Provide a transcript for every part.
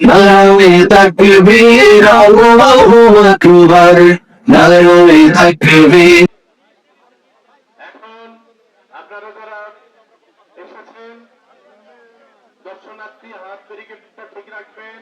আলোকিত তাকবীর আল্লাহু আকবার। নারায়ে তাকবীর এখন আপনারা যারা এসেছেন দর্শনার্থী হাত ব্যারিকেডটা ঠিক রাখবেন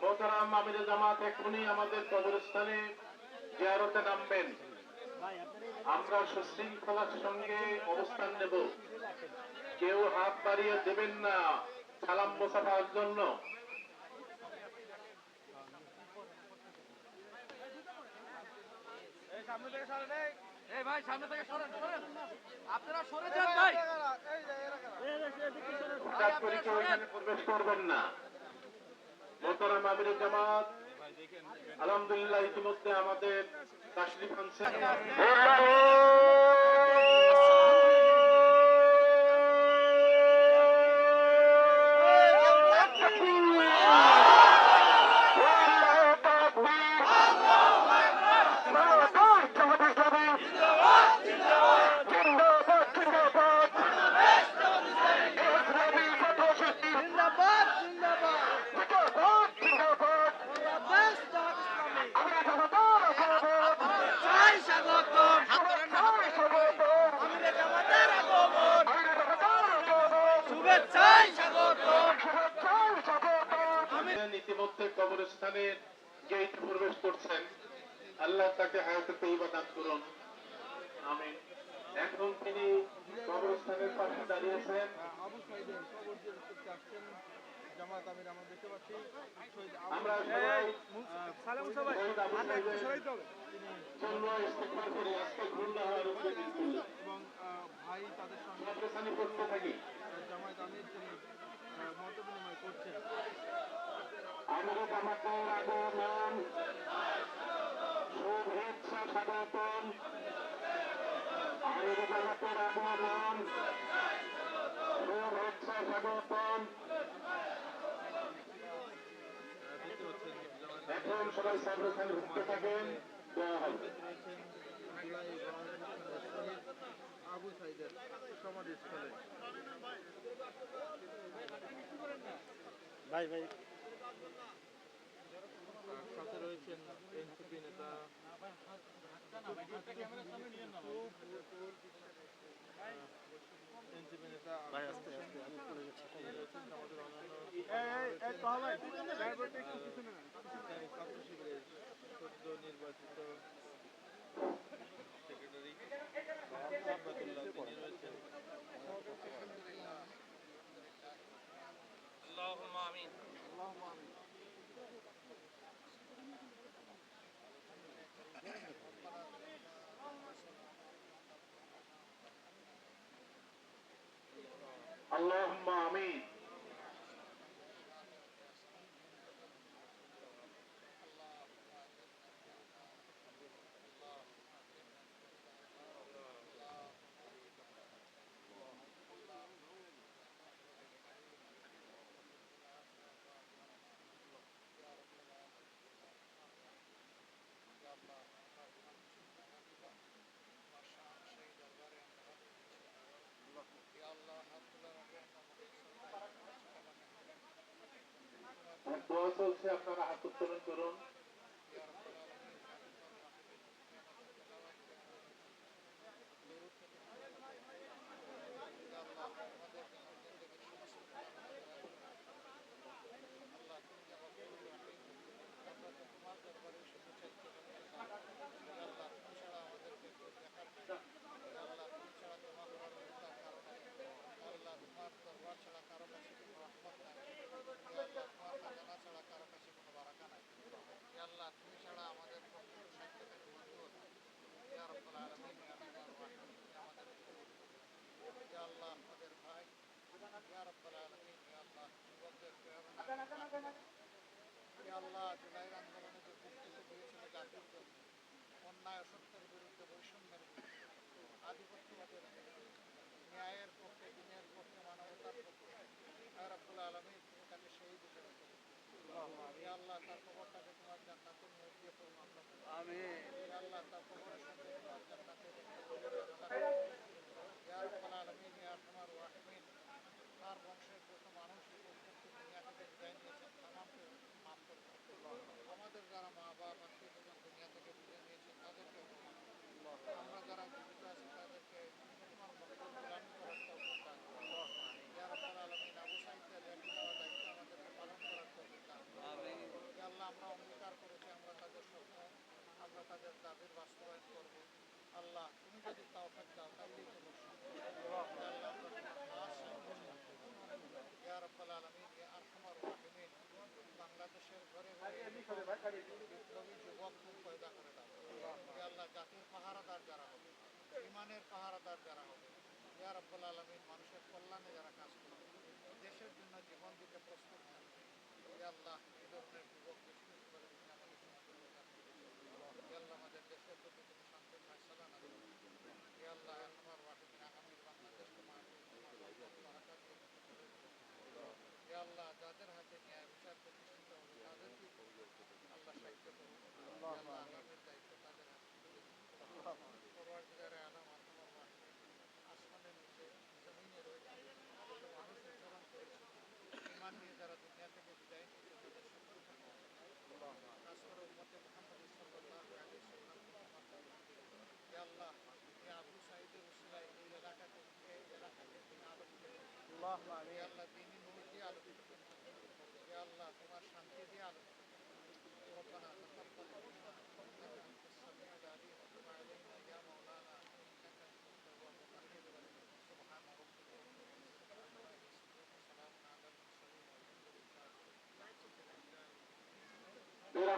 মোহতারাম আমিরে জামাত এখনই আমাদের কবরস্থানে নামবেন আমরা সুশৃঙ্খলার সঙ্গে অবস্থান নেব। কেউ হাত বাড়িয়ে দেবেন না সালাম মোসাফার জন্য। এই ভাই সামনে থেকে সরেন সরেন। আপনারা সরে যান ভাই প্রবেশ করবেন না। মোহতারাম আমিরে জামাত আলহামদুলিল্লাহ ইতিমধ্যে আমাদের জিন্দাবাদ জিন্দাবাদ বাংলাদেশ জামাত ইসলামী চাই স্বাগতম আমিরে জামাতের আগমন শুভেচ্ছায় স্বাগতম ইতিমধ্যে কবরস্থানের গেট প্রবেশ করছেন। আল্লাহ তাকে হায়াতে তৈবা দান করুন। এখন তিনি কবরস্থানের পাশে দাঁড়িয়েছেন। আমরা সবাই জন্য ইস্তেগফার করি ইলাইহি এবং আহ, ভাই তাদের সঙ্গে মাদ্রাসানি পড়তে থাকি জামায়াত আমির তিনি আহ, মত বিনিময় করছেন আমরা জামাতের আগমন শুভেচ্ছা স্বাগতম আমরা জামাতের আগমন সাবধানে ঘুরতে থাকেন দেওয়া হবে আবু সাইদের ভাই ভাই। সাথে রয়েছেন এনসিপি নেতা সদ্য নির্বাচিত সেক্রেটারি আহমদুল্লাহ তিনি রয়েছেন আল্লাহুম্মা আমিন اللهم آمين দোয়া চলছে আপনারা হাত উত্তোলন করুন। আল্লাহ জুলাই আন্দোলনে যে বক্তৃতা দিয়েছিল জাতির জন্য অন্যায় আল্লাহ তার কবরটাকে তোমার জান্নাতের নিয়োগ আমি আল্লাহ তার কবরের সঙ্গে তোমার জান্নাতের ইয়ার আলমিন ওয়াহমিন তার বংশে আমরা যারা জীবিত আছি তাদেরকে আমরা অঙ্গীকার করেছি আমরা তাদের স্বপ্ন আমরা তাদের দাবির বাস্তবায়ন করব আল্লাহ, তুমি যদি তাও দাও তাহলে বাংলাদেশের ঘরে ঘরে বিপ্লবী আল্লাহ, জাতির পাহারাদার যারা হবে ইমানের পাহারাদার যারা হবে, ইয়া রব্বুল আলমিন মানুষের কল্যাণে যারা কাজ করবে, দেশের জন্য জীবন দিতে প্রস্তুত থাকবে। আল্লাহ এই ধরনের যুবক বিশেষ করে আমাদের দেশের প্রতি শান্তি শান্তির ফেসলা না আল্লাহ আল্লাহ দিনী নূর দিয়ে আলোকিত আল্লাহ তোমার শান্তি দিয়ে আলোকিত